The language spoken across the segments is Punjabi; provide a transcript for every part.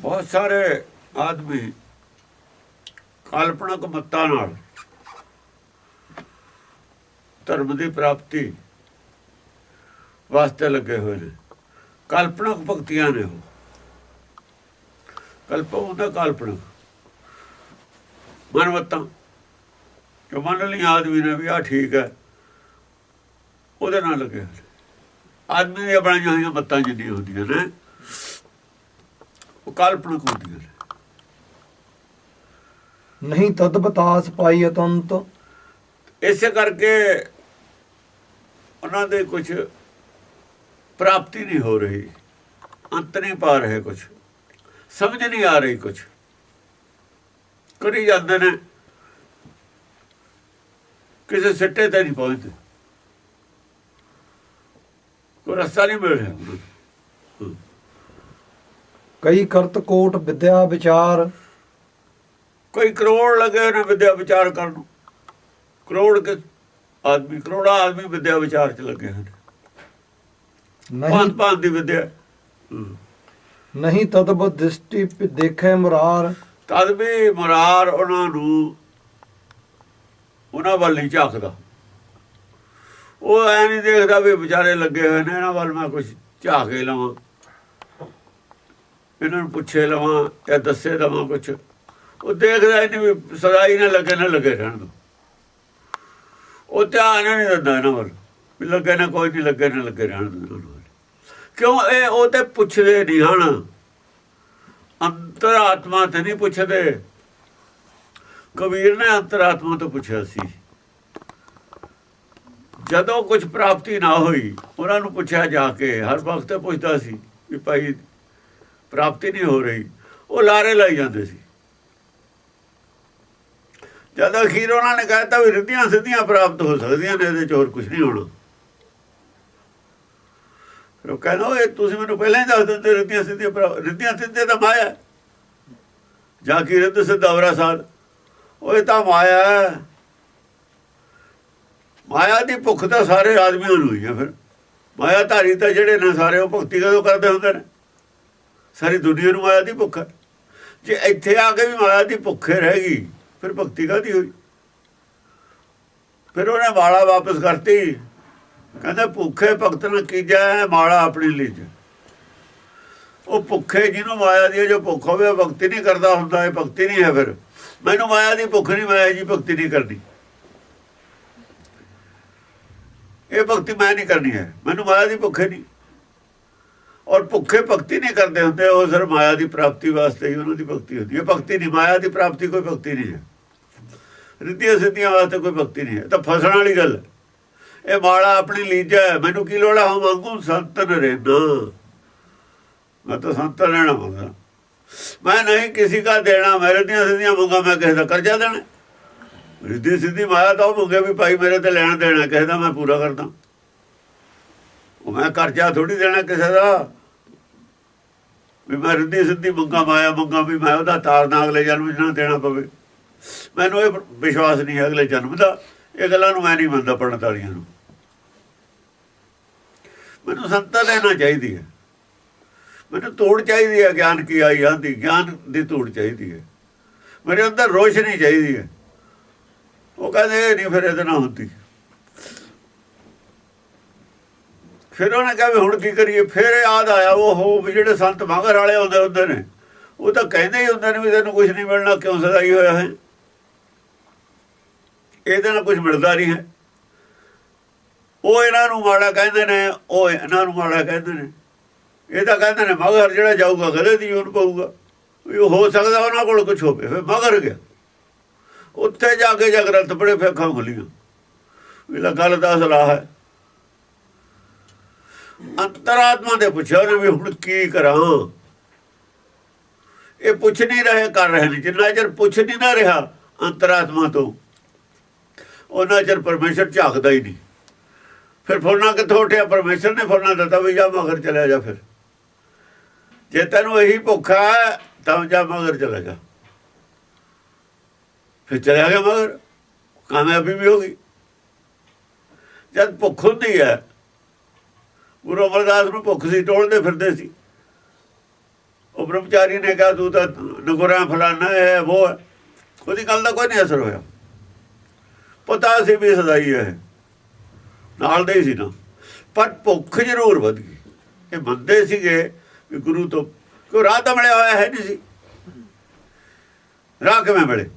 ਬਹੁਤ ਸਾਰੇ ਆਦਮੀ ਕਲਪਨਕ ਮੱਤਾਂ ਨਾਲ ਧਰਮ ਦੀ ਪ੍ਰਾਪਤੀ ਵਾਸਤੇ ਲੱਗੇ ਹੋਏ ਨੇ। ਕਲਪਨਕ ਭਗਤੀਆਂ ਨੇ ਉਹ। ਕਲਪ ਹੁੰਦਾ ਕਲਪਨਕ। ਮਨਵਤਾਂ। ਜੋ ਮੰਨ ਲਈ ਆਦਮੀ ਨੇ ਵੀ ਆ ਠੀਕ ਹੈ, ਉਹਦੇ ਨਾਲ ਲੱਗੇ ਹੋਏ ਨੇ। ਆਦਮੀ ਦੀਆਂ ਬਣਾਈਆਂ ਹੋਈਆਂ ਮੱਤਾਂ ਜਿੰਨੀਆਂ ਹੁੰਦੀਆਂ ਨੇ ਉਹ ਕਲਪਨਕ ਹੁੰਦੀਆਂ ਨੇ ਨਹੀਂ ਤਦ ਬਤਾਸ ਪਾਈ ਅਤੰਤ। ਇਸੇ ਕਰਕੇ ਉਹਨਾਂ ਦੇ ਕੁਝ ਪ੍ਰਾਪਤੀ ਨਹੀਂ ਹੋ ਰਹੀ। ਅੰਤ ਨਹੀਂ ਪਾ ਰਹੇ ਕੁਝ ਸਮਝ ਨਹੀਂ ਆ ਰਹੀ ਕੁਝ ਕਰੀ ਜਾਂਦੇ ਨੇ। ਕਿਸੇ ਸਿੱਟੇ ਤੇ ਨਹੀਂ ਪਹੁੰਚਦੇ। ਕੋਈ ਰਸਤਾ ਨਹੀਂ ਮਿਲ ਰਿਹਾ। ਕਈ ਕਰਤ ਕੋਟ ਵਿਦਿਆ ਵਿਚਾਰ। ਕੋਈ ਕਰੋੜ ਲੱਗੇ ਨੇ ਵਿਦਿਆ ਵਿਚਾਰ ਕਰਨ ਨੂੰ। ਕਰੋੜ ਕੇ ਆਦਮੀ ਕਰੋੜਾ ਆਦਮੀ ਵਿਦਿਆ ਵਿਚਾਰ ਚ ਲੱਗੇ ਹਨ ਨਹੀਂ ਭਾਂਤ ਦੀ ਵਿਦਿਆ। ਨਹੀਂ ਤਦ ਬਦਿਸ਼ਟੀ ਦੇਖੇ ਮੁਰਾਰ। ਤਦ ਵੀ ਮੁਰਾਰ ਉਹਨਾਂ ਨੂੰ ਉਹਨਾਂ ਵੱਲ ਨਹੀਂ ਝਾਕਦਾ। ਉਹ ਐ ਨਹੀਂ ਦੇਖਦਾ ਵੀ ਵਿਚਾਰੇ ਲੱਗੇ ਹੋਏ ਨੇ ਇਹਨਾਂ ਵੱਲ ਮੈਂ ਕੁਝ ਝਾਕ ਕੇ ਲਵਾਂ। ਇਹਨਾਂ ਨੂੰ ਪੁੱਛੇ ਲਵਾਂ ਜਾਂ ਦੱਸੇ ਦਵਾਂ ਕੁਝ ਉਹ ਦੇਖਦਾ ਨਹੀਂ ਵੀ ਸਦਾਈ ਨਾ ਲੱਗੇ ਨਾ ਲੱਗੇ ਰਹਿਣ ਦੋ। ਉਹ ਧਿਆਨ ਨਹੀਂ ਦਿੰਦਾ ਇਹਨਾਂ ਵੱਲ, ਵੀ ਲੱਗੇ ਨਾ ਕੋਈ ਨਹੀਂ, ਲੱਗੇ ਨਾ ਲੱਗੇ ਰਹਿਣ ਦੋ ਕਿਉਂ ਇਹ ਉਹ ਤੇ ਪੁੱਛਦੇ ਨਹੀਂ ਹਨ। ਅੰਤਰਾਤਮਾ ਤੇ ਨਹੀਂ ਪੁੱਛਦੇ। ਕਬੀਰ ਨੇ ਅੰਤਰਾਤਮਾ ਤੋਂ ਪੁੱਛਿਆ ਸੀ। ਜਦੋਂ ਕੁਝ ਪ੍ਰਾਪਤੀ ਨਾ ਹੋਈ, ਉਹਨਾਂ ਨੂੰ ਪੁੱਛਿਆ ਜਾ ਕੇ, ਹਰ ਵਕਤ ਪੁੱਛਦਾ ਸੀ ਵੀ ਭਾਈ ਪ੍ਰਾਪਤੀ ਨਹੀਂ ਹੋ ਰਹੀ। ਉਹ ਲਾਰੇ ਲਾਈ ਜਾਂਦੇ ਸੀ। ਜਦੋਂ ਅਖੀਰ ਉਹਨਾਂ ਨੇ ਕਹਿਤਾ ਵੀ ਰਿੱਧੀਆਂ ਸਿੱਧੀਆਂ ਪ੍ਰਾਪਤ ਹੋ ਸਕਦੀਆਂ ਨੇ, ਇਹਦੇ ਚ ਹੋਰ ਕੁਝ ਨਹੀਂ ਹੋਣਾ। ਫਿਰ ਉਹ ਕਹਿੰਦਾ, ਓਏ, ਤੁਸੀਂ ਮੈਨੂੰ ਪਹਿਲਾਂ ਹੀ ਦੱਸ ਦਿੰਦੇ ਰਿੱਧੀਆਂ ਸਿੱਧੀਆਂ ਪ੍ਰਾਪਤ ਰਿੱਧੀਆਂ ਸਿੱਧੀਆਂ ਤਾਂ ਮਾਇਆ ਜਾ ਕੀ ਰਿੱਧ ਸਿੱਧਾਵਰਾ ਸਾਧ? ਉਹ ਇਹ ਤਾਂ ਮਾਇਆ ਹੈ। ਮਾਇਆ ਦੀ ਭੁੱਖ ਤਾਂ ਸਾਰੇ ਆਦਮੀਆਂ ਨੂੰ ਹੀ ਹੈ ਫਿਰ। ਮਾਇਆ ਧਾਰੀ ਤਾਂ ਜਿਹੜੇ ਨੇ ਸਾਰੇ, ਉਹ ਭਗਤੀ ਕਦੋਂ ਕਰਦੇ ਹੁੰਦੇ ਨੇ? ਸਾਰੀ ਦੁਨੀਆ ਨੂੰ ਮਾਇਆ ਦੀ ਭੁੱਖ ਹੈ। ਜੇ ਇੱਥੇ ਆ ਕੇ ਵੀ ਮਾਇਆ ਦੀ ਭੁੱਖੇ ਰਹਿ ਗਈ, ਫਿਰ ਭਗਤੀ ਕਾਦੀ ਹੋਈ? ਫਿਰ ਉਹਨੇ ਮਾਲਾ ਵਾਪਸ ਕਰਤੀ। ਕਹਿੰਦਾ, ਭੁੱਖੇ ਭਗਤ ਨੇ ਕੀਜਾ ਹੈ ਮਾਲਾ ਆਪਣੀ ਲਈ ਉਹ ਭੁੱਖੇ ਜਿਹਨੂੰ ਮਾਇਆ ਦੀ ਜੋ ਭੁੱਖ ਹੋਵੇ, ਉਹ ਭਗਤੀ ਨਹੀਂ ਕਰਦਾ ਹੁੰਦਾ, ਇਹ ਭਗਤੀ ਨਹੀਂ ਹੈ ਫਿਰ। ਮੈਨੂੰ ਮਾਇਆ ਦੀ ਭੁੱਖ ਨਹੀਂ ਮਾਇਆ ਜੀ ਭਗਤੀ ਨਹੀਂ ਕਰਨੀ। ਇਹ ਭਗਤੀ ਮੈਂ ਨਹੀਂ ਕਰਨੀ ਹੈ। ਮੈਨੂੰ ਮਾਇਆ ਦੀ ਭੁੱਖ ਹੀ ਨਹੀਂ। ਔਰ ਭੁੱਖੇ ਭਗਤੀ ਨਹੀਂ ਕਰਦੇ ਹੁੰਦੇ, ਉਹ ਸਿਰ ਮਾਇਆ ਦੀ ਪ੍ਰਾਪਤੀ ਵਾਸਤੇ ਹੀ ਉਹਨਾਂ ਦੀ ਭਗਤੀ ਹੁੰਦੀ ਹੈ। ਭਗਤੀ ਨਹੀਂ, ਮਾਇਆ ਦੀ ਪ੍ਰਾਪਤੀ ਕੋਈ ਭਗਤੀ ਨਹੀਂ ਹੈ। ਰਿੱਧੀਆਂ ਸਿੱਧੀਆਂ ਵਾਸਤੇ ਕੋਈ ਭਗਤੀ ਨਹੀਂ ਹੈ। ਤਾਂ ਫਸਣ ਵਾਲੀ ਗੱਲ ਇਹ ਮਾਲਾ ਆਪਣੀ ਲੀਜਾ ਹੈ। ਮੈਨੂੰ ਕੀ ਲੋੜ ਹੈ ਹਮ ਸੰਤਨ ਰਹਿਣਾ। ਮੈਂ ਤਾਂ ਸੰਤਨ ਰਹਿਣਾ ਮੰਗਾ ਮੈਂ ਨਹੀਂ ਕਿਸੇ ਦਾ ਦੇਣਾ ਮੇਰੇ ਦੀਆਂ ਸਿੱਧੀਆਂ ਮੰਗਾ ਮੈਂ ਕਿਸੇ ਦਾ ਕਰਜ਼ਾ ਦੇਣਾ। ਰਿੱਧੀ ਸਿੱਧੀ ਮਾਇਆ ਤਾਂ ਉਹ ਮੰਗੇ ਵੀ ਭਾਈ ਮੇਰੇ ਤੇ ਲੈਣ ਦੇਣਾ, ਕਿਸੇ ਦਾ ਮੈਂ ਪੂਰਾ ਕਰਦਾ। ਉਹ ਮੈਂ ਕਰਜ਼ਾ ਥੋੜੀ ਦੇਣਾ ਕਿਸੇ ਦਾ। ਵੀ ਮੈਂ ਰਿੱਧੀ ਸਿੱਧੀ ਮੰਗਾ ਮਾਇਆ ਮੰਗਾ ਵੀ ਮੈਂ ਉਹਦਾ ਤਾਰਨਾ ਅਗਲੇ ਜਨਮ 'ਚ ਦੇਣਾ ਪਵੇ। ਮੈਨੂੰ ਇਹ ਵਿਸ਼ਵਾਸ ਨਹੀਂ ਹੈ ਅਗਲੇ ਜਨਮ ਦਾ। ਇਹ ਗੱਲਾਂ ਨੂੰ ਮੈਂ ਨਹੀਂ ਮੰਨਦਾ ਪੜਨ ਵਾਲੀਆਂ ਨੂੰ। ਮੈਨੂੰ ਸੰਤਾ ਲੈਣਾ ਚਾਹੀਦੀ ਹੈ। ਮੈਨੂੰ ਤੋੜ ਚਾਹੀਦੀ ਹੈ, ਗਿਆਨ ਕੀ ਆਈ ਆਂਦੀ ਗਿਆਨ ਦੀ ਤੋੜ ਚਾਹੀਦੀ ਹੈ। ਮੇਰੇ ਅੰਦਰ ਰੋਸ਼ਨੀ ਚਾਹੀਦੀ ਹੈ। ਉਹ ਕਹਿੰਦੇ ਇਹ ਨਹੀਂ ਫਿਰ ਇਹਦੇ ਨਾਲ ਹੁੰਦੀ। ਫਿਰ ਉਹਨੇ ਕਿਹਾ ਵੀ ਹੁਣ ਕੀ ਕਰੀਏ? ਫਿਰ ਯਾਦ ਆਇਆ ਉਹ ਹੋ ਵੀ ਜਿਹੜੇ ਸੰਤ ਮਗਰ ਵਾਲੇ ਹੁੰਦੇ ਹੁੰਦੇ ਨੇ, ਉਹ ਤਾਂ ਕਹਿੰਦੇ ਹੀ ਹੁੰਦੇ ਨੇ ਵੀ ਤੈਨੂੰ ਕੁਝ ਨਹੀਂ ਮਿਲਣਾ, ਕਿਉਂ ਸਦਾਈ ਹੋਇਆ ਹੈ? ਇਹਦੇ ਨਾਲ ਕੁਝ ਮਿਲਦਾ ਨਹੀਂ ਹੈ। ਉਹ ਇਹਨਾਂ ਨੂੰ ਮਾੜਾ ਕਹਿੰਦੇ ਨੇ, ਉਹ ਇਹਨਾਂ ਨੂੰ ਮਾੜਾ ਕਹਿੰਦੇ ਨੇ। ਇਹ ਤਾਂ ਕਹਿੰਦੇ ਨੇ, ਮਗਰ ਜਿਹੜਾ ਜਾਊਗਾ, ਗਲੇ ਦੀ ਉਹਨੂੰ ਪਊਗਾ। ਵੀ ਉਹ ਹੋ ਸਕਦਾ ਉਹਨਾਂ ਕੋਲ ਕੁਝ ਹੋਵੇ, ਫਿਰ ਮਗਰ ਗਿਆ। ਉੱਥੇ ਜਾ ਕੇ ਜਾ ਗ੍ਰੰਥ ਪੜੇ ਫਿਰ ਅੱਖਾਂ ਖੁੱਲੀਆਂ। ਵੀ ਗੱਲ ਦਾ ਸਲਾਹ ਹੈ। ਅੰਤਰਾਤਮਾ ਦੇ ਪੁੱਛਿਆ ਉਹਨੇ ਵੀ ਹੁਣ ਕੀ ਕਰਾਂ? ਇਹ ਪੁੱਛ ਨਹੀਂ ਰਹੇ, ਕਰ ਰਹੇ ਨੇ। ਜਿੰਨਾ ਚਿਰ ਪੁੱਛ ਨਹੀਂ ਨਾ ਰਿਹਾ ਅੰਤਰਾਤਮਾ ਤੋਂ ਉਹਨਾਂ ਚਿਰ ਪਰਮੇਸ਼ਰ ਝਾਕਦਾ ਹੀ ਨਹੀਂ। ਫਿਰ ਫੁਰਨਾ ਕਿੱਥੋਂ ਉੱਠਿਆ? ਪਰਮੇਸ਼ਰ ਨੇ ਫੁਰਨਾ ਦਿੱਤਾ ਵੀ ਜਾ ਮਗਰ ਚਲਿਆ ਜਾ ਫਿਰ। ਜੇ ਤੈਨੂੰ ਇਹੀ ਭੁੱਖ ਹੈ ਤਾਂ ਜਾ ਮਗਰ ਚਲਾ ਜਾ। ਫਿਰ ਚਲਿਆ ਗਿਆ ਮਗਰ, ਕਾਮਯਾਬੀ ਵੀ ਹੋ ਗਈ। ਜਦ ਭੁੱਖ ਹੁੰਦੀ ਹੈ ਗੁਰੂ ਅਮਰਦਾਸ ਨੂੰ ਭੁੱਖ ਸੀ ਟੋਲਦੇ ਫਿਰਦੇ ਸੀ। ਉਹ ਬ੍ਰਹਮਚਾਰੀ ਨੇ ਕਿਹਾ, ਤੂੰ ਤਾਂ ਨਗੁਰਾ ਫਲਾਣਾ ਹੈ ਉਹ ਹੈ। ਉਹਦੀ ਗੱਲ ਦਾ ਕੋਈ ਨਹੀਂ ਅਸਰ ਹੋਇਆ। ਪਤਾ ਸੀ ਵੀ ਸਦਾਈ ਹੈ। ਨਾਲ ਦੇ ਹੀ ਸੀ ਨਾ। ਪਰ ਭੁੱਖ ਜ਼ਰੂਰ ਵਧ ਗਈ। ਇਹ ਬੰਦੇ ਸੀਗੇ ਵੀ ਗੁਰੂ ਤੋਂ ਕੋਈ ਰਾਹ ਤਾਂ ਮਿਲਿਆ ਹੋਇਆ ਹੈ ਨਹੀਂ ਸੀ। ਰਾਹ ਕਿਵੇਂ ਮਿਲੇ?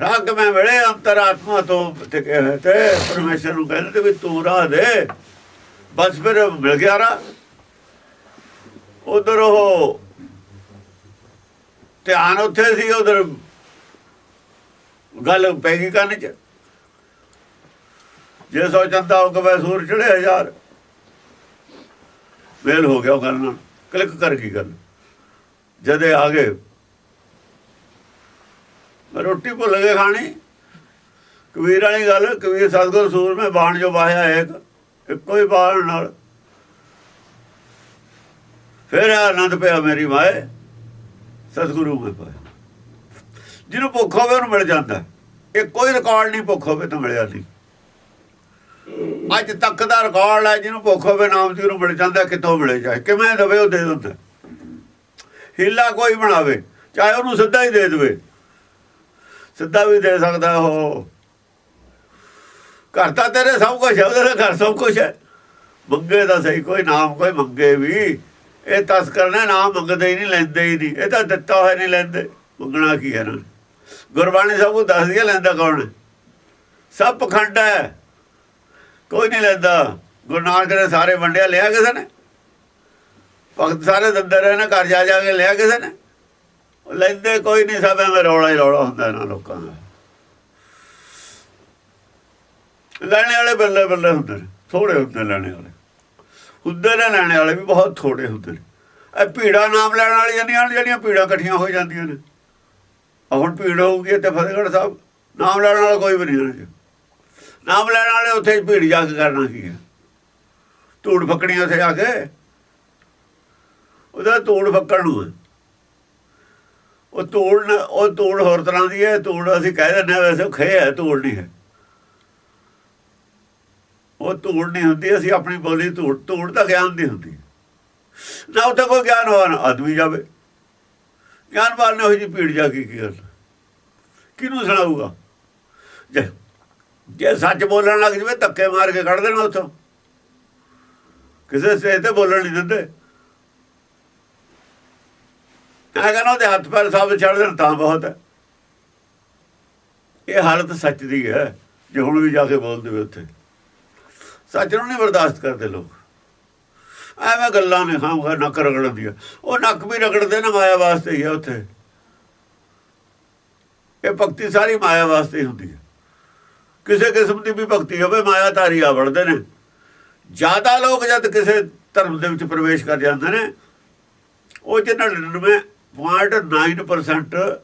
ਰਾਹ ਕਿਵੇਂ ਮਿਲੇ ਅੰਤਰਾਤਮਾ ਤੋਂ ਤੇ ਕਹੇ ਤੇ ਪਰਮੇਸ਼ਰ ਨੂੰ ਕਹਿੰਦੇ ਵੀ ਤੂੰ ਰਾਹ ਦੇ। ਬਸ ਫਿਰ ਮਿਲ ਗਿਆ ਰਾਹ। ਉਧਰ ਉਹ ਧਿਆਨ ਉੱਥੇ ਸੀ, ਉਧਰ ਗੱਲ ਪੈ ਗਈ ਕੰਨ ਚ। ਜੇ ਸੋਚਦਾ ਉਹ ਕਵੇ ਸੂਰ ਚੜਿਆ ਯਾਰ। ਵੇਲ ਹੋ ਗਿਆ ਉਹ ਕਰਨਾ ਕਲਿੱਕ ਕਰ ਗਈ ਗੱਲ। ਜਦੇ ਆ ਗਏ ਰੋਟੀ ਭੁੱਲ ਗਏ ਖਾਣੀ। ਕਬੀਰ ਵਾਲੀ ਗੱਲ, ਕਬੀਰ ਸਤਗੁਰ ਸੂਰ ਮੈਂ ਬਾਣ ਜੋ ਵਾਹਿਆ ਇੱਕ, ਇੱਕੋ ਹੀ ਬਾਣ ਨਾਲ। ਫਿਰ ਆਨੰਦ ਪਿਆ ਮੇਰੀ ਮਾਏ, ਸਤਿਗੁਰੂ ਮੈਂ ਪਾਇਆ। ਜਿਹਨੂੰ ਭੁੱਖ ਹੋਵੇ ਉਹਨੂੰ ਮਿਲ ਜਾਂਦਾ। ਇਹ ਕੋਈ ਰਿਕਾਰਡ ਨਹੀਂ ਭੁੱਖ ਹੋਵੇ ਤਾਂ ਮਿਲਿਆ ਨਹੀਂ। ਅੱਜ ਤੱਕ ਦਾ ਰਿਕਾਰਡ ਹੈ, ਜਿਹਨੂੰ ਭੁੱਖ ਹੋਵੇ ਨਾਮ ਜੀ ਨੂੰ ਮਿਲ ਜਾਂਦਾ, ਕਿੱਥੋਂ ਮਿਲੇ ਜਾਏ ਕਿਵੇਂ ਦਵੇ ਉਹ ਦੇ ਦਿੰਦਾ। ਹੀਲਾ ਕੋਈ ਬਣਾਵੇ, ਚਾਹੇ ਉਹਨੂੰ ਸਿੱਧਾ ਹੀ ਦੇ ਦੇਵੇ। ਸਿੱਧਾ ਵੀ ਦੇ ਸਕਦਾ ਉਹ। ਘਰ ਤਾਂ ਤੇਰੇ ਸਭ ਕੁਝ ਹੈ, ਉਹਦੇ ਘਰ ਸਭ ਕੁਝ ਹੈ। ਮੰਗੇ ਤਾਂ ਸਹੀ, ਕੋਈ ਨਾਮ ਕੋਈ ਮੰਗੇ ਵੀ। ਇਹ ਤਸਕਰ ਨੇ ਨਾਮ ਮੰਗਦੇ ਹੀ ਨਹੀਂ, ਲੈਂਦੇ ਹੀ ਨਹੀਂ। ਇਹ ਤਾਂ ਦਿੱਤਾ ਹੋਇਆ ਨਹੀਂ ਲੈਂਦੇ। ਮੰਗਣਾ ਕੀ ਹੈ ਨਾ? ਗੁਰਬਾਣੀ ਸਭ ਨੂੰ ਦੱਸਦੀ ਹੈ, ਲੈਂਦਾ ਕੌਣ ਸਭ ਪਖੰਡ ਹੈ। ਕੋਈ ਨਹੀਂ ਲੈਂਦਾ। ਗੁਰੂ ਨਾਨਕ ਨੇ ਸਾਰੇ ਵੰਡਿਆ, ਲਿਆ ਕਿਸੇ ਨੇ? ਭਗਤ ਸਾਰੇ ਦਿੰਦੇ ਰਹੇ ਨੇ, ਘਰ ਜਾ ਜਾ ਕੇ ਲਿਆ ਕਿਸੇ ਨੇ? ਲੈਂਦੇ ਕੋਈ ਨਹੀਂ ਸਭ ਐਵੇਂ ਰੌਲਾ ਹੀ ਰੌਲਾ ਹੁੰਦਾ ਇਹਨਾਂ ਲੋਕਾਂ ਦਾ। ਲੈਣੇ ਵਾਲੇ ਬੱਲੇ ਬੱਲੇ ਹੁੰਦੇ ਨੇ ਥੋੜੇ ਹੁੰਦੇ ਲੈਣੇ ਵਾਲੇ। ਹੁੰਦੇ ਨੇ ਲੈਣੇ ਵਾਲੇ ਵੀ ਬਹੁਤ ਥੋੜੇ ਹੁੰਦੇ ਨੇ। ਇਹ ਭੀੜਾ ਨਾਮ ਲੈਣ ਵਾਲੀਆਂ ਨਹੀਂ ਜਿਹੜੀਆਂ ਭੀੜਾਂ ਇਕੱਠੀਆਂ ਹੋ ਜਾਂਦੀਆਂ ਨੇ। ਆਹ ਹੁਣ ਭੀੜ ਹੋਊਗੀ ਤੇ ਫਤਿਹਗੜ੍ਹ ਸਾਹਿਬ, ਨਾਮ ਲੈਣ ਵਾਲਾ ਕੋਈ ਵੀ ਨਹੀਂ ਨਾਮ ਲੈਣ ਵਾਲੇ ਉੱਥੇ ਭੀੜ ਜਾ ਕੇ ਕਰਨਾ ਕੀ ਹੈ? ਧੂੜ ਫੱਕੜੀਆਂ ਉੱਥੇ ਜਾ ਕੇ। ਉਹਦਾ ਧੂੜ ਫੱਕਣ ਨੂੰ ਹੈ। ਉਹ ਧੂੜ ਉਹ ਧੂੜ ਹੋਰ ਤਰ੍ਹਾਂ ਦੀ ਹੈ ਧੂੜ ਅਸੀਂ ਕਹਿ ਦਿੰਦੇ ਹਾਂ ਵੈਸੇ ਖੇ ਹੈ ਧੂੜ ਨਹੀਂ ਹੈ। ਉਹ ਧੂੜ ਨਹੀਂ ਹੁੰਦੀ, ਅਸੀਂ ਆਪਣੀ ਬੋਲੀ ਧੂੜ ਧੂੜ ਤਾਂ ਗਿਆਨ ਦੀ ਹੁੰਦੀ ਨਾ ਉਹ ਤਾਂ ਕੋਈ ਗਿਆਨਵਾਨ ਆਦਮੀ ਜਾਵੇ। ਗਿਆਨਵਾਨ ਨੇ ਉਹ ਜੀ ਪੀੜ ਜਾ ਕੇ ਕੀ ਗੱਲ? ਕਿਹਨੂੰ ਸੁਣਾਊਗਾ? ਜੇ ਜੇ ਸੱਚ ਬੋਲਣ ਲੱਗ ਜਵੇ, ਧੱਕੇ ਮਾਰ ਕੇ ਕੱਢ ਦੇਣਾ ਉੱਥੋਂ। ਕਿਸੇ ਸਟੇਜ ਤੇ ਬੋਲਣ ਨਹੀਂ ਦਿੰਦੇ। ਹੈਗਾ ਨਾ ਉਹਦੇ ਹੱਥ ਪੈਰ ਸਭ ਛੱਡ ਦੇਣ ਤਾਂ ਬਹੁਤ ਹੈ। ਇਹ ਹਾਲਤ ਸੱਚ ਦੀ ਹੈ, ਜੇ ਹੁਣ ਵੀ ਜਾ ਕੇ ਬੋਲ ਦੇਵੇ ਉੱਥੇ। ਸੱਚ ਨੂੰ ਨਹੀਂ ਬਰਦਾਸ਼ਤ ਕਰਦੇ ਲੋਕ। ਐਵੇਂ ਗੱਲਾਂ ਨੇ ਖਾਂਗਾ ਨੱਕ ਰਗੜਨ ਦੀਆਂ। ਉਹ ਨੱਕ ਵੀ ਰਗੜਦੇ ਨੇ, ਮਾਇਆ ਵਾਸਤੇ ਹੀ ਹੈ ਉੱਥੇ। ਇਹ ਭਗਤੀ ਸਾਰੀ ਮਾਇਆ ਵਾਸਤੇ ਹੀ ਹੁੰਦੀ ਹੈ। ਕਿਸੇ ਕਿਸਮ ਦੀ ਵੀ ਭਗਤੀ ਹੋਵੇ ਮਾਇਆ ਧਾਰੀ ਆ ਵੜਦੇ ਨੇ। ਜ਼ਿਆਦਾ ਲੋਕ ਜਦ ਕਿਸੇ ਧਰਮ ਦੇ ਵਿੱਚ ਪ੍ਰਵੇਸ਼ ਕਰ ਜਾਂਦੇ ਨੇ, ਉਹ ਜਿਹਨਾਂ 99 0.9%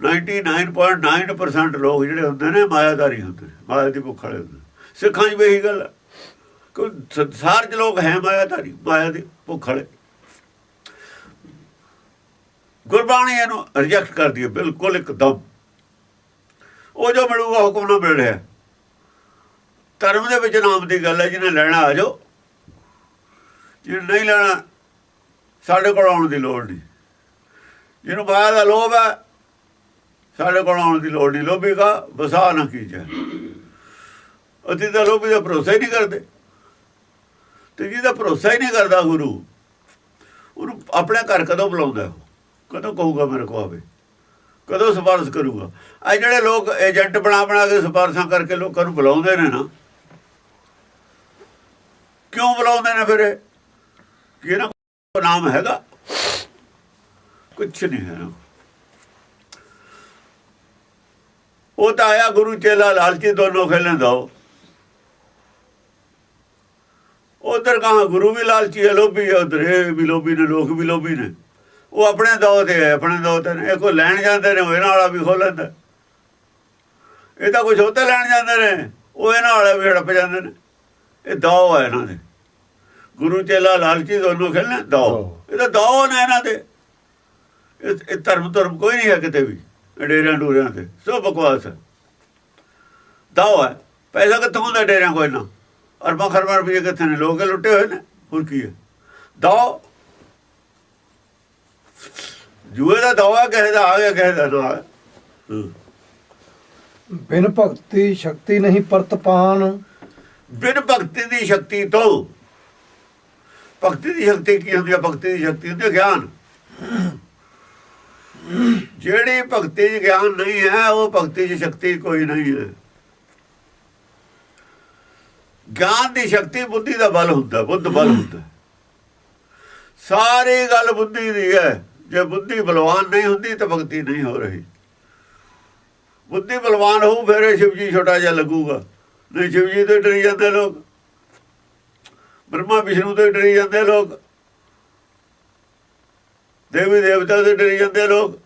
99.9% ਲੋਕ ਜਿਹੜੇ ਹੁੰਦੇ ਨੇ ਮਾਇਆਦਾਰੀ ਹੁੰਦੇ ਨੇ, ਮਾਇਆ ਦੀ ਭੁੱਖ ਵਾਲੇ ਹੁੰਦੇ ਸਿੱਖਾਂ 'ਚ ਵੀ ਇਹੀ ਗੱਲ ਕੋਈ ਸੰਸਾਰ 'ਚ ਲੋਕ ਹੈ ਮਾਇਆਦਾਰੀ ਮਾਇਆ ਦੀ ਭੁੱਖ ਵਾਲੇ। ਗੁਰਬਾਣੀ ਇਹਨੂੰ ਰਿਜੈਕਟ ਕਰਦੀ ਹੈ, ਬਿਲਕੁਲ ਇੱਕਦਮ। ਉਹ ਜੋ ਮਿਲੂਗਾ ਹੁਕਮ ਨਾਲ ਮਿਲ ਰਿਹਾ। ਧਰਮ ਦੇ ਵਿੱਚ ਨਾਮ ਦੀ ਗੱਲ ਹੈ, ਜਿਹਨੇ ਲੈਣਾ ਆ ਜਾਓ। ਜੇ ਨਹੀਂ ਲੈਣਾ, ਸਾਡੇ ਕੋਲ ਆਉਣ ਦੀ ਲੋੜ ਨਹੀਂ। ਜਿਹਨੂੰ ਮਾਇਆ ਦਾ ਲੋਭ ਹੈ। ਸਾਡੇ ਕੋਲ ਆਉਣ ਦੀ ਲੋੜ ਨਹੀਂ, ਲੋਭੀ ਦਾ ਵਸਾ ਨਾ ਕੀਜੇ। ਅਸੀਂ ਤਾਂ ਲੋਭੀ ਦਾ ਭਰੋਸਾ ਹੀ ਨਹੀਂ ਕਰਦੇ। ਤੇ ਜਿਹਦਾ ਭਰੋਸਾ ਹੀ ਨਹੀਂ ਕਰਦਾ ਗੁਰੂ, ਉਹਨੂੰ ਆਪਣੇ ਘਰ ਕਦੋਂ ਬੁਲਾਉਂਦਾ ਉਹ? ਕਦੋਂ ਕਹੂਗਾ ਮੇਰੇ ਕੋ ਆਵੇ? ਕਦੋਂ ਸਿਫਾਰਿਸ਼ ਕਰੂਗਾ? ਆ ਜਿਹੜੇ ਲੋਕ ਏਜੰਟ ਬਣਾ ਬਣਾ ਕੇ ਸਿਫਾਰਿਸ਼ਾਂ ਕਰਕੇ ਲੋਕਾਂ ਨੂੰ ਬੁਲਾਉਂਦੇ ਨੇ ਨਾ, ਕਿਉਂ ਬੁਲਾਉਂਦੇ ਨੇ ਫਿਰ ਇਹ? ਕਿ ਇਹਨਾਂ ਕੋਲ ਨਾਮ ਹੈਗਾ? ਕੁਛ ਨਹੀਂ ਹੈ। ਉਹ ਤਾਂ ਆਇਆ ਗੁਰੂ ਚੇਲਾ ਲਾਲਚੀ ਦੋਨੋਂ ਖੇਲਣ ਦੋ ਉਧਰ ਕਹਾਂ ਗੁਰੂ ਵੀ ਲਾਲਚੀ ਹੈ ਲੋਭੀ ਹੈ ਉਧਰ। ਇਹ ਵੀ ਲੋਭੀ ਨੇ ਲੋਕ ਵੀ ਲੋਭੀ ਨੇ। ਉਹ ਆਪਣੇ ਦੋ ਤੇ ਹੈ ਆਪਣੇ ਦੋ ਤੇ ਨੇ ਇਹ ਕੋ ਲੈਣ ਜਾਂਦੇ ਨੇ ਉਹ ਇਹਨਾਂ ਵਾਲਾ ਵੀ ਖੋਲ ਲੈਂਦਾ। ਇਹ ਤਾਂ ਕੁਝ ਹੋਤੇ ਲੈਣ ਜਾਂਦੇ ਨੇ ਉਹ ਇਹਨਾਂ ਵਾਲੇ ਵੀ ਹੜਪ ਜਾਂਦੇ ਨੇ। ਇਹ ਦੋ ਹੈ ਇਹਨਾਂ ਦੇ। ਗੁਰੂ ਚੇਲਾ ਲਾਲਚੀ ਦੋਨੋਂ ਖੇਲਣੇ ਦੋ ਇਹ ਤਾਂ ਦੋ ਨੇ ਇਹਨਾਂ ਦੇ। ਇਹ ਧਰਮ ਧਰਮ ਕੋਈ ਨਹੀਂ ਹੈ ਕਿਤੇ ਵੀ ਡੇਰਿਆਂ ਡੂਰਿਆਂ ਤੇ ਸਭ ਬਕਵਾਸ ਹੈ। ਦਾਵਾ ਹੈ ਪੈਸਾ ਕਿੱਥੋਂ ਹੁੰਦਾ ਡੇਰਿਆਂ ਕੋਈ ਨਾ ਅਰਬਾਂ ਖਰਬਾਂ ਰੁਪਏ ਕਿੱਥੇ ਨੇ? ਲੋਕ ਲੁੱਟੇ ਹੋਏ ਨੇ ਹੋਰ ਕੀ ਹੈ? ਦੋ ਜੂਏ ਦਾ ਦਵਾ ਕਿਸੇ ਦਾ ਆ ਗਿਆ ਕਿਸੇ ਦਾ। ਹੂੰ। ਬਿਨ ਭਗਤੀ ਸ਼ਕਤੀ ਨਹੀਂ ਪਰਤਪਾਨ ਬਿਨ ਭਗਤੀ ਦੀ ਸ਼ਕਤੀ ਤੋਂ। ਭਗਤੀ ਦੀ ਸ਼ਕਤੀ ਕੀ ਹੁੰਦੀ ਹੈ? ਭਗਤੀ ਦੀ ਸ਼ਕਤੀ ਹੁੰਦੀ ਹੈ ਗਿਆਨ। ਜਿਹੜੀ ਭਗਤੀ 'ਚ ਗਿਆਨ ਨਹੀਂ ਹੈ, ਉਹ ਭਗਤੀ 'ਚ ਸ਼ਕਤੀ ਕੋਈ ਨਹੀਂ ਹੈ। ਗਿਆਨ ਦੀ ਸ਼ਕਤੀ ਬੁੱਧੀ ਦਾ ਬਲ ਹੁੰਦਾ, ਬੁੱਧ ਬਲ ਹੁੰਦਾ। ਸਾਰੀ ਗੱਲ ਬੁੱਧੀ ਦੀ ਹੈ। ਜੇ ਬੁੱਧੀ ਬਲਵਾਨ ਨਹੀਂ ਹੁੰਦੀ ਤਾਂ ਭਗਤੀ ਨਹੀਂ ਹੋ ਰਹੀ। ਬੁੱਧੀ ਬਲਵਾਨ ਹੋਊ, ਫਿਰ ਇਹ ਸ਼ਿਵ ਜੀ ਛੋਟਾ ਜਿਹਾ ਲੱਗੂਗਾ। ਨਹੀਂ, ਸ਼ਿਵ ਜੀ ਤੋਂ ਡਰੀ ਜਾਂਦੇ ਲੋਕ। ਬ੍ਰਹਮਾ, ਵਿਸ਼ਨੂੰ ਤੋਂ ਡਰੀ ਜਾਂਦੇ ਲੋਕ। ਦੇਵੀ ਦੇਵਤਾ ਤੋਂ ਡਰੀ ਜਾਂਦੇ ਲੋਕ।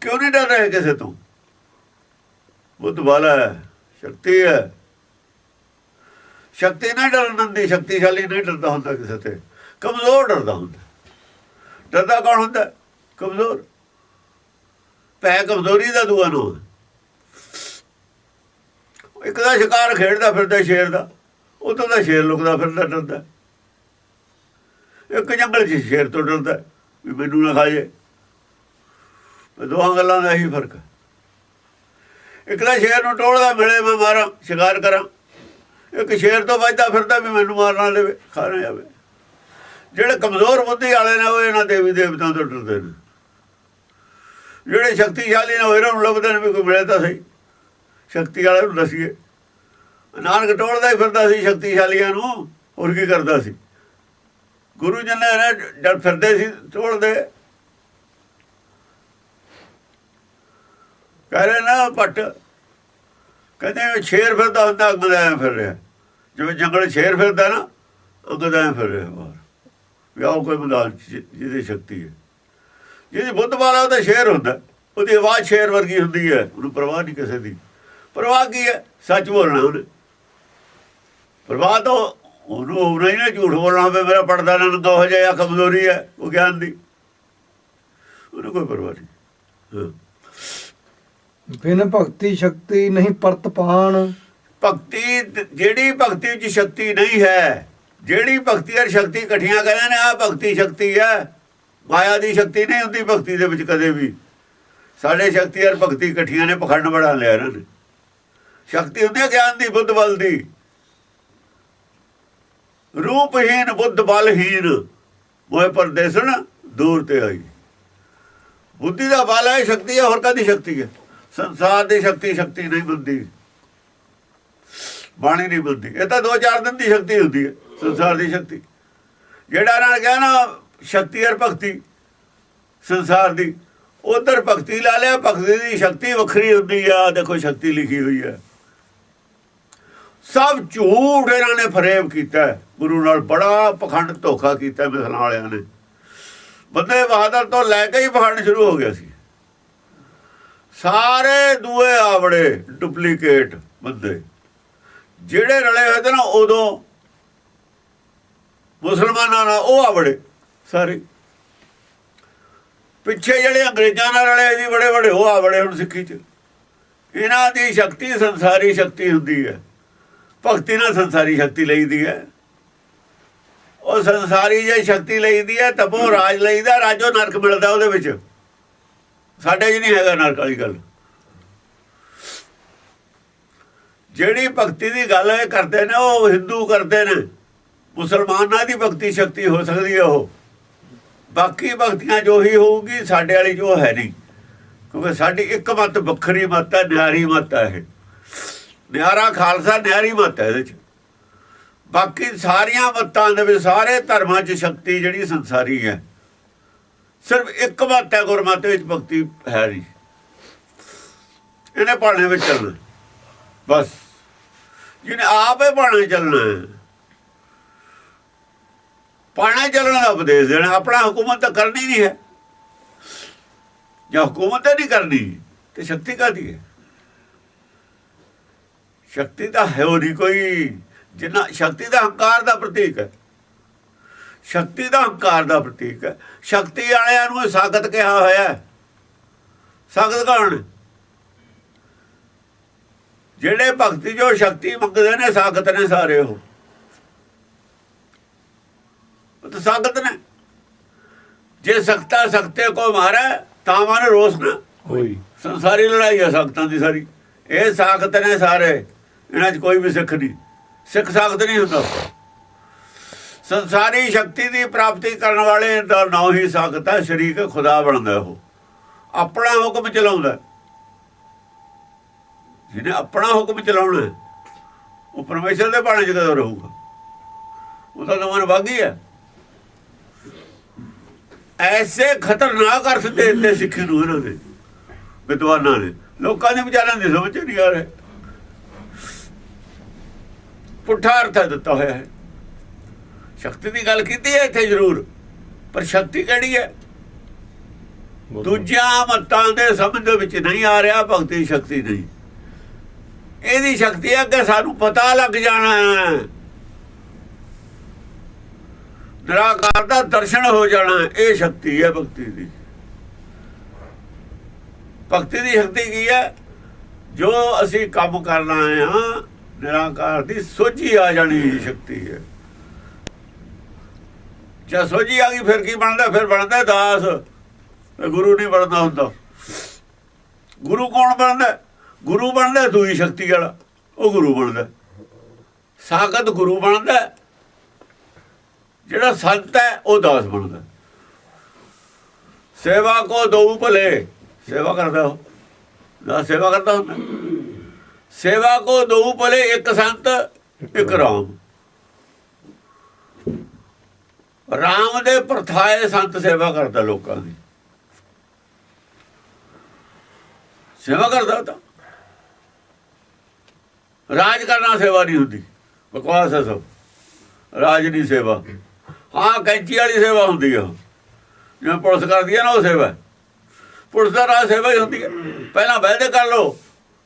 ਕਿਉਂ ਨਹੀਂ ਡਰ ਰਹੇ ਕਿਸੇ ਤੋਂ? ਬੁੱਧ ਵਾਲਾ ਹੈ, ਸ਼ਕਤੀ ਹੈ। ਸ਼ਕਤੀ ਨਹੀਂ ਡਰਨ ਦੀ ਸ਼ਕਤੀਸ਼ਾਲੀ ਨਹੀਂ ਡਰਦਾ ਹੁੰਦਾ ਕਿਸੇ ਤੇ। ਕਮਜ਼ੋਰ ਡਰਦਾ ਹੁੰਦਾ। ਡਰਦਾ ਕੌਣ ਹੁੰਦਾ? ਕਮਜ਼ੋਰ। ਪੈ ਕਮਜ਼ੋਰੀ ਦਾ ਦੂਆ ਨੂੰ। ਇੱਕ ਦਾ ਸ਼ਿਕਾਰ ਖੇਡਦਾ ਫਿਰਦਾ ਸ਼ੇਰ ਦਾ ਉਦੋਂ ਦਾ ਸ਼ੇਰ ਲੁਕਦਾ ਫਿਰਦਾ ਡਰਦਾ। ਇੱਕ ਜੰਗਲ 'ਚ ਸ਼ੇਰ ਤੋਂ ਡਰਦਾ। ਵੀ ਮੈਨੂੰ ਨਾ ਖਾ ਜੇ ਦੋਹਾਂ ਗੱਲਾਂ ਦਾ ਇਹੀ ਫ਼ਰਕ ਹੈ। ਇੱਕ ਦਾ ਸ਼ੇਰ ਨੂੰ ਟੋਲਦਾ ਮਿਲੇ ਮੈਂ ਮਾਰਾਂ, ਸ਼ਿਕਾਰ ਕਰਾਂ। ਇੱਕ ਸ਼ੇਰ ਤੋਂ ਵੱਜਦਾ ਫਿਰਦਾ ਵੀ ਮੈਨੂੰ ਮਾਰ ਨਾ ਲਵੇ ਖਾ ਨਾ ਜਾਵੇ। ਜਿਹੜੇ ਕਮਜ਼ੋਰ ਬੁੱਧੀ ਵਾਲੇ ਨੇ ਉਹ ਇਹਨਾਂ ਦੇਵੀ ਦੇਵਤਾਂ ਤੋਂ ਡਰਦੇ ਨੇ। ਜਿਹੜੇ ਸ਼ਕਤੀਸ਼ਾਲੀ ਨੇ ਉਹ ਇਹਨਾਂ ਨੂੰ ਲੱਭਦੇ ਨੇ ਵੀ ਕੋਈ ਮਿਲੇ ਤਾਂ ਸਹੀ। ਸ਼ਕਤੀ ਵਾਲੇ ਨੂੰ ਦਸੀਏ। ਨਾਨਕ ਟੋਲਦਾ ਹੀ ਫਿਰਦਾ ਸੀ ਸ਼ਕਤੀਸ਼ਾਲੀਆਂ ਨੂੰ, ਹੋਰ ਕੀ ਕਰਦਾ ਸੀ? ਗੁਰੂ ਜੀ ਨੇ ਜਦ ਫਿਰਦੇ ਸੀ ਟੋਲਦੇ ਕਹਰੇ ਨਾ ਪੱਟ ਕਹਿੰਦੇ ਸ਼ੇਰ ਫਿਰਦਾ ਹੁੰਦਾ ਅੱਗ ਦਾ ਐਂ ਫਿਰ ਰਿਹਾ। ਜਿਵੇਂ ਜੰਗਲ ਸ਼ੇਰ ਫਿਰਦਾ ਨਾ ਅੱਗ ਦਾ ਐਂ ਫਿਰ ਰਿਹਾ ਬਾਹਰ। ਵਿਆਹ ਆਓ ਕੋਈ ਮਦਾਲ ਜਿਹਦੀ ਸ਼ਕਤੀ ਹੈ। ਜਿਹਦੀ ਬੁੱਧ ਵਾਲਾ ਉਹਦਾ ਸ਼ੇਰ ਹੁੰਦਾ, ਉਹਦੀ ਆਵਾਜ਼ ਸ਼ੇਰ ਵਰਗੀ ਹੁੰਦੀ ਹੈ, ਉਹਨੂੰ ਪਰਵਾਹ ਨਹੀਂ ਕਿਸੇ ਦੀ। ਪਰਵਾਹ ਕੀ ਹੈ? ਸੱਚ ਬੋਲਣਾ ਉਹਨੇ। ਪਰਵਾਹ ਤਾਂ ਉਹਨੂੰ ਉਹ ਨਹੀਂ ਨਾ ਝੂਠ ਬੋਲਣਾ ਹੋਵੇ ਮੇਰਾ ਪੜਦਾ ਨਾ ਨੰਗਾ ਹੋ ਜਾਏ ਆ ਕਮਜ਼ੋਰੀ ਹੈ ਉਹ ਗਿਆਨ ਦੀ। ਉਹਨੂੰ ਕੋਈ ਪਰਵਾਹ ਨਹੀਂ। ਹਾਂ। ਬਿਨ ਭਗਤੀ ਸ਼ਕਤੀ ਨਹੀਂ ਪਰਤਪਾਨ ਭਗਤੀ ਤ- ਜਿਹੜੀ ਭਗਤੀ ਵਿੱਚ ਸ਼ਕਤੀ ਨਹੀਂ ਹੈ ਜਿਹੜੀ ਭਗਤੀ ਔਰ ਸ਼ਕਤੀ ਇਕੱਠੀਆਂ ਕਹਿੰਦੇ ਨੇ ਆ ਭਗਤੀ ਸ਼ਕਤੀ ਹੈ। ਮਾਇਆ ਦੀ ਸ਼ਕਤੀ ਨਹੀਂ ਹੁੰਦੀ ਭਗਤੀ ਦੇ ਵਿੱਚ ਕਦੇ ਵੀ। ਸਾਡੇ ਸ਼ਕਤੀ ਔਰ ਭਗਤੀ ਇਕੱਠੀਆਂ ਨੇ ਪਖੰਡ ਬਣਾ ਲਿਆ ਇਹਨਾਂ ਨੇ। ਸ਼ਕਤੀ ਹੁੰਦੀ ਹੈ ਗਿਆਨ ਦੀ ਬੁੱਧ ਬਲ ਦੀ। ਰੂਪਹੀਨ ਬੁੱਧ ਬਲਹੀਨ। ਮੋਏ ਪਰਦੇਸਣ ਦੂਰ ਤੇ ਆਈ। ਬੁੱਧੀ ਦਾ ਬਲ ਹੈ, ਸ਼ਕਤੀ ਹੈ, ਹੋਰ ਕਾਦੀ ਸ਼ਕਤੀ ਹੈ? ਸੰਸਾਰ ਦੀ ਸ਼ਕਤੀ ਸ਼ਕਤੀ ਨਹੀਂ ਬੰਦੀ ਬਾਣੀ ਨਹੀਂ ਬੰਦੀ ਇਹ ਤਾਂ ਦੋ ਚਾਰ ਦਿਨ ਦੀ ਸ਼ਕਤੀ ਹੁੰਦੀ ਹੈ, ਸੰਸਾਰ ਦੀ ਸ਼ਕਤੀ। ਜਿਹੜਾ ਨਾਲ ਗਿਆ ਨਾ, ਸ਼ਕਤੀ ਔਰ ਭਗਤੀ, ਸੰਸਾਰ ਦੀ। ਉਧਰ ਭਗਤੀ ਲਾ ਲਿਆ, ਭਗਤੀ ਦੀ ਸ਼ਕਤੀ ਵੱਖਰੀ ਹੁੰਦੀ ਆ, ਦੇਖੋ ਸ਼ਕਤੀ ਲਿਖੀ ਹੋਈ ਹੈ। ਸਭ ਝੂਠ ਇਹਨਾਂ ਨੇ ਫਰੇਬ ਕੀਤਾ। ਗੁਰੂ ਨਾਲ ਬੜਾ ਪਖੰਡ ਧੋਖਾ ਕੀਤਾ ਮਿਸਲਾਂ ਵਾਲਿਆਂ ਨੇ। ਬੰਦੇ ਬਹਾਦਰ ਤੋਂ ਲੈ ਕੇ ਹੀ ਪਖੰਡ ਸ਼ੁਰੂ ਹੋ ਗਿਆ ਸੀ। ਸਾਰੇ ਦੂਏ ਆਵੜੇ, ਡੁਪਲੀਕੇਟ ਬੰਦੇ। ਜਿਹੜੇ ਰਲੇ ਹੋਏ ਤੇ ਨਾ ਉਦੋਂ ਮੁਸਲਮਾਨਾਂ ਨਾਲ ਉਹ ਆਵੜੇ, ਸਾਰੇ। ਪਿੱਛੇ ਜਿਹੜੇ ਅੰਗਰੇਜ਼ਾਂ ਨਾਲ ਰਲੇ ਜੀ ਬੜੇ ਬੜੇ ਉਹ ਆਵੜੇ ਹੁਣ ਸਿੱਖੀ ਚ। ਇਹਨਾਂ ਦੀ ਸ਼ਕਤੀ ਸੰਸਾਰੀ ਸ਼ਕਤੀ ਹੁੰਦੀ ਹੈ। ਭਗਤੀ ਨਾਲ ਸੰਸਾਰੀ ਸ਼ਕਤੀ ਲਈਦੀ ਹੈ। ਉਹ ਸੰਸਾਰੀ ਜੇ ਸ਼ਕਤੀ ਲਈਦੀ ਹੈ ਤਪੋ ਰਾਜ ਲਈਦਾ, ਰਾਜੋ ਨਰਕ ਮਿਲਦਾ ਉਹਦੇ ਵਿੱਚ। ਸਾਡੇ 'ਚ ਨਹੀਂ ਹੈਗਾ ਨਰਕ ਵਾਲੀ ਗੱਲ। ਜਿਹੜੀ ਭਗਤੀ ਦੀ ਗੱਲ ਇਹ ਕਰਦੇ ਨੇ, ਉਹ ਹਿੰਦੂ ਕਰਦੇ ਨੇ। ਮੁਸਲਮਾਨਾਂ ਦੀ ਭਗਤੀ ਸ਼ਕਤੀ ਹੋ ਸਕਦੀ ਹੈ ਉਹ। ਬਾਕੀ ਭਗਤੀਆਂ ਜੋ ਹੀ ਹੋਊਗੀ, ਸਾਡੇ ਵਾਲੀ ਜੋ ਹੈ ਨਹੀਂ। ਕਿਉਂਕਿ ਸਾਡੀ ਇੱਕ ਮਤ ਵੱਖਰੀ ਮਤ ਹੈ, ਨਿਆਰੀ ਮਤ ਹੈ ਇਹ। ਨਿਆਰਾ ਖਾਲਸਾ ਨਿਆਰੀ ਮਤ ਹੈ ਇਹਦੇ ਚ। ਬਾਕੀ ਸਾਰੀਆਂ ਮਤਾਂ ਦੇ ਵਿੱਚ ਸਾਰੇ ਧਰਮਾਂ 'ਚ ਸ਼ਕਤੀ ਜਿਹੜੀ ਸੰਸਾਰੀ ਹੈ। ਸਿਰਫ ਇੱਕ ਮਤ ਹੈ ਗੁਰਮਤਿ ਵਿੱਚ ਭਗਤੀ ਹੈ ਨਹੀਂ। ਇਹਨੇ ਪਾਣੇ ਵਿੱਚ ਚੱਲਣਾ। ਬਸ। ਜਿਹਨੇ ਆਪੇ ਪਾਣੇ ਚੱਲਣਾ ਹੈ। ਪਾਣੇ ਚੱਲਣ ਦਾ ਉਪਦੇਸ਼ ਦੇਣਾ। ਆਪਣਾ ਹਕੂਮਤ ਤਾਂ ਕਰਨੀ ਨਹੀਂ ਹੈ। ਜਾਂ ਹਕੂਮਤ ਨਹੀਂ ਕਰਨੀ। ਤੇ ਸ਼ਕਤੀ ਕਾਦੀ ਹੈ? ਸ਼ਕਤੀ ਤਾਂ ਹੈ ਉਹ ਨਹੀਂ ਕੋਈ ਜਿੰਨਾ ਸ਼ਕਤੀ ਦਾ ਹੰਕਾਰ ਦਾ ਪ੍ਰਤੀਕ ਹੈ। ਸ਼ਕਤੀ ਦਾ ਹੰਕਾਰ ਦਾ ਪ੍ਰਤੀਕ ਹੈ। ਸ਼ਕਤੀ ਵਾਲਿਆਂ ਨੂੰ ਸਾਖਤ ਕਿਹਾ ਹੋਇਆ ਹੈ। ਸਾਖਤ ਕੌਣ? ਜਿਹੜੇ ਭਗਤੀ ਜੋ ਸ਼ਕਤੀ ਮੰਗਦੇ ਨੇ ਸਾਖਤ ਨੇ ਸਾਰੇ ਉਹ। ਉਹ ਤਾਂ ਸਾਖਤ ਨੇ। ਜੇ ਸਖਤਾ ਸਖਤੇ ਕੋ ਮਾਰੇ ਤਾਂ ਮਨ ਰੋਸ ਨਾ। ਹੋਈ। ਸੰਸਾਰੀ ਲੜਾਈ ਹੈ ਸਖਤਾਂ ਦੀ ਸਾਰੀ। ਇਹ ਸਾਖਤ ਨੇ ਸਾਰੇ। ਇਹਨਾਂ 'ਚ ਕੋਈ ਵੀ ਸਿੱਖ ਨਹੀਂ। ਸਿੱਖ ਸਾਖਤ ਨਹੀਂ ਹੁੰਦਾ। ਸੰਸਾਰੀ ਸ਼ਕਤੀ ਦੀ ਪ੍ਰਾਪਤੀ ਕਰਨ ਵਾਲੇ ਦਾ ਨਾਂ ਹੀ ਸਾਖਤ ਹੈ, ਸ਼ਰੀਕ ਖੁਦਾ ਬਣਦਾ ਉਹ। ਆਪਣਾ ਹੁਕਮ ਚਲਾਉਂਦਾ। ਜਿਹਨੇ ਆਪਣਾ ਹੁਕਮ ਚਲਾਉਣਾ, ਉਹ ਪਰਮੇਸ਼ਰ ਦੇ ਬਾਣੇ 'ਚ ਕਦੋਂ ਰਹੂਗਾ? ਉਹ ਤਾਂ ਨਮਨ ਬਾਗੀ ਹੈ। ਐਸੇ ਖਤਰਨਾਕ ਅਰਥ ਦੇ ਦਿੱਤੇ ਸਿੱਖੀ ਨੂੰ ਇਹਨਾਂ ਨੇ, ਵਿਦਵਾਨਾਂ ਨੇ। ਲੋਕਾਂ ਦੇ ਵਿਚਾਰਾਂ ਦੀ ਸਮਝ ਨਹੀਂ ਆ ਰਿਹਾ। ਪੁੱਠਾ ਅਰਥ ਦਿੱਤਾ ਹੋਇਆ ਹੈ। ਸ਼ਕਤੀ ਦੀ ਗੱਲ ਕੀਤੀ ਹੈ ਇੱਥੇ ਜ਼ਰੂਰ ਪਰ ਸ਼ਕਤੀ ਕਿਹੜੀ ਹੈ? ਦੂਜਿਆਂ ਮਤਾਂ ਦੇ ਸਮਝ ਦੇ ਵਿੱਚ ਨਹੀਂ ਆ ਰਿਹਾ ਭਗਤੀ ਸ਼ਕਤੀ ਨਹੀਂ ਇਹਦੀ ਸ਼ਕਤੀ ਹੈ ਕਿ ਸਾਨੂੰ ਪਤਾ ਲੱਗ ਜਾਣਾ ਹੈ। ਨਿਰਾਕਾਰ ਦਾ ਦਰਸ਼ਨ ਹੋ ਜਾਣਾ ਹੈ। ਇਹ ਸ਼ਕਤੀ ਹੈ ਭਗਤੀ ਦੀ। ਭਗਤੀ ਦੀ ਸ਼ਕਤੀ ਕੀ ਹੈ? ਜੋ ਅਸੀਂ ਕੰਮ ਕਰਨਾ ਆ ਨਿਰਾਕਾਰ ਦੀ ਸੋਝੀ ਆ ਜਾਣੀ ਇਹ ਸ਼ਕਤੀ ਹੈ। ਜੇ ਸੋਝੀ ਆ ਗਈ, ਫਿਰ ਕੀ ਬਣਦਾ? ਫਿਰ ਬਣਦਾ ਦਾਸ। ਗੁਰੂ ਨਹੀਂ ਬਣਦਾ ਹੁੰਦਾ। ਗੁਰੂ ਕੌਣ ਬਣਦਾ? ਗੁਰੂ ਬਣਦਾ ਦੂਈ ਸ਼ਕਤੀ ਵਾਲਾ। ਉਹ ਗੁਰੂ ਬਣਦਾ। ਸਾਖਤ ਗੁਰੂ ਬਣਦਾ। ਜਿਹੜਾ ਸੰਤ ਹੈ, ਉਹ ਦਾਸ ਬਣਦਾ। ਸੇਵਾ ਕੋ ਦੋ ਭਲੇ। ਸੇਵਾ ਕਰਦਾ ਉਹ। ਦਾ ਸੇਵਾ ਕਰਦਾ ਹੁੰਦਾ। ਸੇਵਾ ਕੋ ਦੋ ਭਲੇ ਇੱਕ ਸੰਤ, ਇੱਕ ਰਾਮ। ਰਾਮ ਦੇ ਪ੍ਰਥਾਏ ਸੰਤ ਸੇਵਾ ਕਰਦਾ ਲੋਕਾਂ ਦੀ। ਸੇਵਾ ਕਰਦਾ ਤਾਂ। ਰਾਜ ਕਰਨਾ ਸੇਵਾ ਨਹੀਂ ਹੁੰਦੀ। ਬਕਵਾਸ ਹੈ ਸਭ। ਰਾਜ ਨਹੀਂ ਸੇਵਾ। ਹਾਂ, ਕੈਂਚੀ ਵਾਲੀ ਸੇਵਾ ਹੁੰਦੀ ਆ। ਜਿਵੇਂ ਪੁਲਿਸ ਕਰਦੀ ਹੈ ਨਾ ਉਹ ਸੇਵਾ। ਪੁਲਿਸ ਦਾ ਰਾਜ ਸੇਵਾ ਹੀ ਹੁੰਦੀ ਹੈ ਪਹਿਲਾਂ ਵਹਿਦੇ ਕਰ ਲਓ,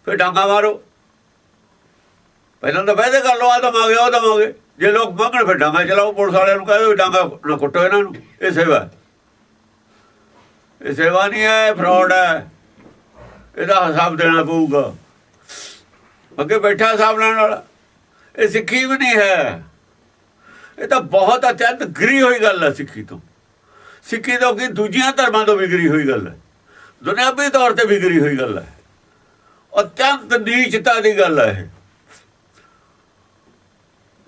ਫਿਰ ਡਾਂਗਾ ਮਾਰੋ। ਪਹਿਲਾਂ ਤਾਂ ਵਾਅਦੇ ਕਰ ਲਓ ਆ ਦਵਾਂਗੇ, ਉਹ ਦਵਾਂਗੇ। ਜੇ ਲੋਕ ਮੰਗਣ ਫਿਰ ਡਾਂਗਾ ਚਲਾਓ, ਪੁਲਿਸ ਵਾਲਿਆਂ ਨੂੰ ਕਹੋ ਵੀ ਡਾਂਗਾ ਨਾ ਕੁੱਟੋ ਇਹਨਾਂ ਨੂੰ। ਇਹ ਸੇਵਾ ਇਹ ਸੇਵਾ ਨਹੀਂ ਹੈ ਫਰਾਡ ਹੈ। ਇਹਦਾ ਹਿਸਾਬ ਦੇਣਾ ਪਊਗਾ। ਅੱਗੇ ਬੈਠਾ ਹਿਸਾਬ ਲੈਣ ਵਾਲਾ। ਇਹ ਸਿੱਖੀ ਵੀ ਨਹੀਂ ਹੈ। ਇਹ ਤਾਂ ਬਹੁਤ ਅਤਿਅੰਤ ਗਰੀ ਹੋਈ ਗੱਲ ਹੈ ਸਿੱਖੀ ਤੋਂ। ਸਿੱਖੀ ਤੋਂ ਕੀ ਦੂਜੀਆਂ ਧਰਮਾਂ ਤੋਂ ਵਿਗਰੀ ਹੋਈ ਗੱਲ ਹੈ। ਦੁਨਿਆਵੀ ਤੌਰ ਤੇ ਵਿਗਰੀ ਹੋਈ ਗੱਲ ਹੈ। ਅਤਿਅੰਤ ਨੀਚਤਾ ਦੀ ਗੱਲ ਹੈ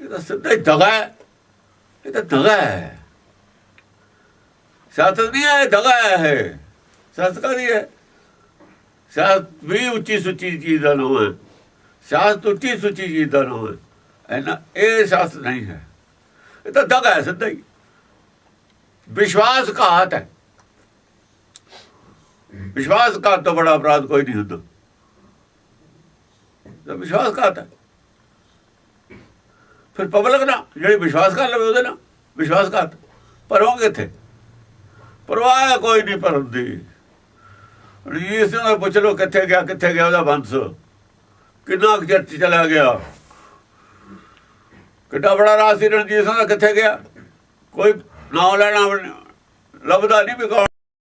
ਇਹ। ਤਾਂ ਸਿੱਧਾ ਹੀ ਦਗਾ ਹੈ। ਇਹ ਤਾਂ ਦਗਾ ਹੈ। ਸਾਥ ਨਹੀਂ ਹੈ ਦਗਾ ਹੈ ਸਾਥ ਕਦੀ ਹੈ? ਸਾਥ ਵੀ ਉੱਚੀ ਸੁੱਚੀ ਚੀਜ਼ ਦਾ ਨਾਮ ਹੈ। ਸਾਥ ਉੱਚੀ ਸੁੱਚੀ ਚੀਜ਼ ਦਾ ਨਾਮ ਹੈ। ਐਨਾ ਇਹ ਸਾਥ ਨਹੀਂ ਹੈ। ਇਹ ਤਾਂ ਦਗਾ ਹੈ ਸਿੱਧਾ ਹੀ। ਵਿਸ਼ਵਾਸ ਘਾਤ ਹੈ। ਵਿਸ਼ਵਾਸ ਘਾਤ ਤੋਂ ਬੜਾ ਅਪਰਾਧ ਕੋਈ ਨਹੀਂ ਹੁੰਦਾ। ਤਾਂ ਵਿਸ਼ਵਾਸਘਾਤ ਹੈ। ਫਿਰ ਪਬਲਿਕ ਨਾ, ਜਿਹੜੀ ਵਿਸ਼ਵਾਸ ਕਰ ਲਵੇ ਉਹਦੇ ਨਾਲ ਵਿਸ਼ਵਾਸਘਾਤ ਪਰੋਂਗੇ ਕਿੱਥੇ? ਪਰਵਾਹ ਕੋਈ ਨਹੀਂ ਪਰਦੀ ਰਣਜੀਤ ਸਿੰਘ ਨੂੰ ਪੁੱਛ ਲਓ ਕਿੱਥੇ ਗਿਆ ਕਿੱਥੇ ਗਿਆ ਉਹਦਾ ਬੰਸ। ਕਿੰਨਾ ਕੁ ਚਿਰ ਚਲਾ ਗਿਆ? ਕਿੱਡਾ ਬੜਾ ਰਾਜ ਸੀ ਰਣਜੀਤ ਸਿੰਘ ਦਾ, ਕਿੱਥੇ ਗਿਆ? ਕੋਈ ਨਾਮ ਲੈਣਾ, ਲੱਭਦਾ ਨਹੀਂ ਵੀ